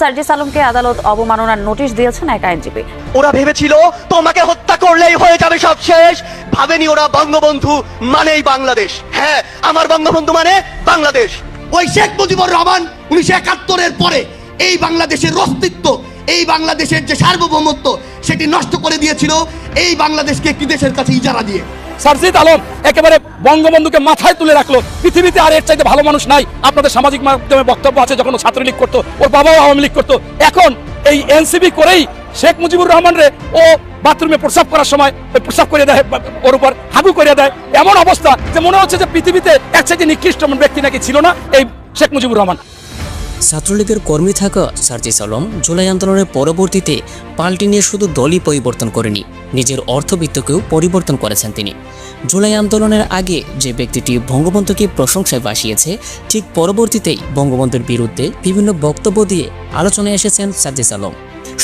সার্জিস আলমকে আদালত অবমাননার নোটিশ দিয়েছেন এক আইনজীবী। ওরা ভেবেছিল তোমাকে হত্যা করলেই হয়ে যাবে সব শেষ। ভাবেনি ওরা বঙ্গবন্ধু মানেই বাংলাদেশ। হ্যাঁ আমার বঙ্গবন্ধু মানে বাংলাদেশ। ওই শেখ মুজিবুর রহমান উনিশশো একাত্তরের পরে এই বাংলাদেশের অস্তিত্ব এই বাংলাদেশের যে সার্বভৌমত্ব সেটি নষ্ট করে দিয়েছিল। এই বাংলাদেশকে একটি দেশের কাছে ইজারা দিয়ে। সারজিদ আলম একেবারে বঙ্গবন্ধুকে মাথায় তুলে রাখল। পৃথিবীতে আর এর চাইতে ভালো মানুষ নাই। আপনাদের সামাজিক মাধ্যমে বক্তব্য আছে, যখন ছাত্রলীগ করতো, ওর বাবাও আওয়ামী লীগ করতো। এখন এই এনসিবি করেই শেখ মুজিবুর রহমান রে ও বাথরুমে প্রস্রাব করার সময় ওই প্রস্রাব করে দেয়, ওর উপর হাগু করে দেয়। এমন অবস্থা যে মনে হচ্ছে যে পৃথিবীতে এক চাইতে নিকৃষ্ট ব্যক্তি নাকি ছিল না, এই শেখ মুজিবুর রহমান। ছাত্রলীগের কর্মী থাকা সার্জিস আলম জুলাই আন্দোলনের পরবর্তীতে পাল্টি নিয়ে শুধু দলই পরিবর্তন করেনি, নিজের অর্থবিত্তকেও পরিবর্তন করেছেন তিনি। জুলাই আন্দোলনের আগে যে ব্যক্তিটি বঙ্গবন্ধুকে প্রশংসায় বাসিয়েছে ঠিক পরবর্তীতেই বঙ্গবন্ধুর বিরুদ্ধে বিভিন্ন বক্তব্য দিয়ে আলোচনায় এসেছেন সার্জিস আলম।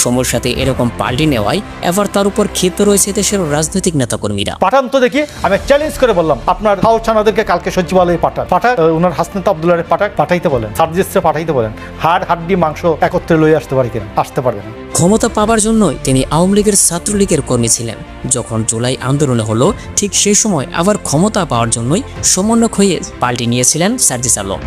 সময়ের সাথে এরকম পাল্টি নেওয়ায় এবার তার উপর ক্ষিপ্ত রয়েছে দেশের রাজনৈতিক নেতাকর্মীরা। পাঠান তো দেখি আমি চ্যালেঞ্জ করে বললাম। আপনার হাউছানাদেরকে কালকে সচিবালয়ে পাঠান। পাঠা ওনার হাসনাত আব্দুল্লাহ পাঠাক পাঠাইতে বলেন। সার্জিসে পাঠাইতে বলেন। হাড় হাড্ডি মাংস একত্রে লয়ে আসতে পারি কিনা আসতে পারবেন ক্ষমতা পাবার জন্যই তিনি আওয়ামী লীগের ছাত্রলীগের কর্মী ছিলেন। যখন জুলাই আন্দোলনে হলো ঠিক সেই সময় আবার ক্ষমতা পাওয়ার জন্যই সমন্বয়ক হয়ে পাল্টি নিয়েছিলেন সার্জিস আলম।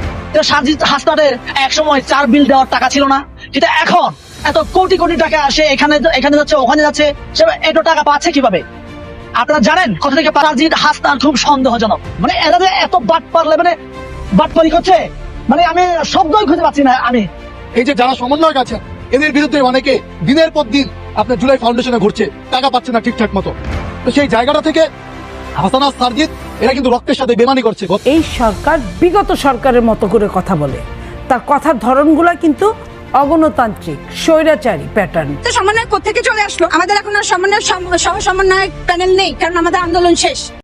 হাসনাদের এক সময় চার বিল দেওয়ার টাকা ছিল না যেটা এখন। এত কোটি কোটি টাকা আসে এখানে এখানে যাচ্ছে ওখানে যাচ্ছে সে এত টাকা পাচ্ছে কীভাবে? আপনারা জানেন কথা থেকে সাজিদ হাসনার খুব সন্দেহজনক। মানে এরা যে এত বাট পারলে মানে বাট বাটপারি করছে মানে আমি শব্দই খুঁজে পাচ্ছি না আমি। এই যে যারা সমন্বয়ক আছেন এদের বিরুদ্ধে অনেকে দিনের পর দিন আপনার জুলাই ফাউন্ডেশনে ঘুরছে টাকা পাচ্ছে না ঠিকঠাক মতো। তো সেই জায়গাটা থেকে হাসানা সারজিৎ এরা কিন্তু রক্তের সাথে বেমানি করছে। এই সরকার বিগত সরকারের মতো করে কথা বলে। তার কথার ধরনগুলো কিন্তু অগণতান্ত্রিক, স্বৈরাচারী প্যাটার্ন তো সমন্বয় কোথেকে চলে আসলো? আমাদের এখন আর সমন্বয়, সহ সমন্বয় প্যানেল নেই, কারণ আমাদের আন্দোলন শেষ।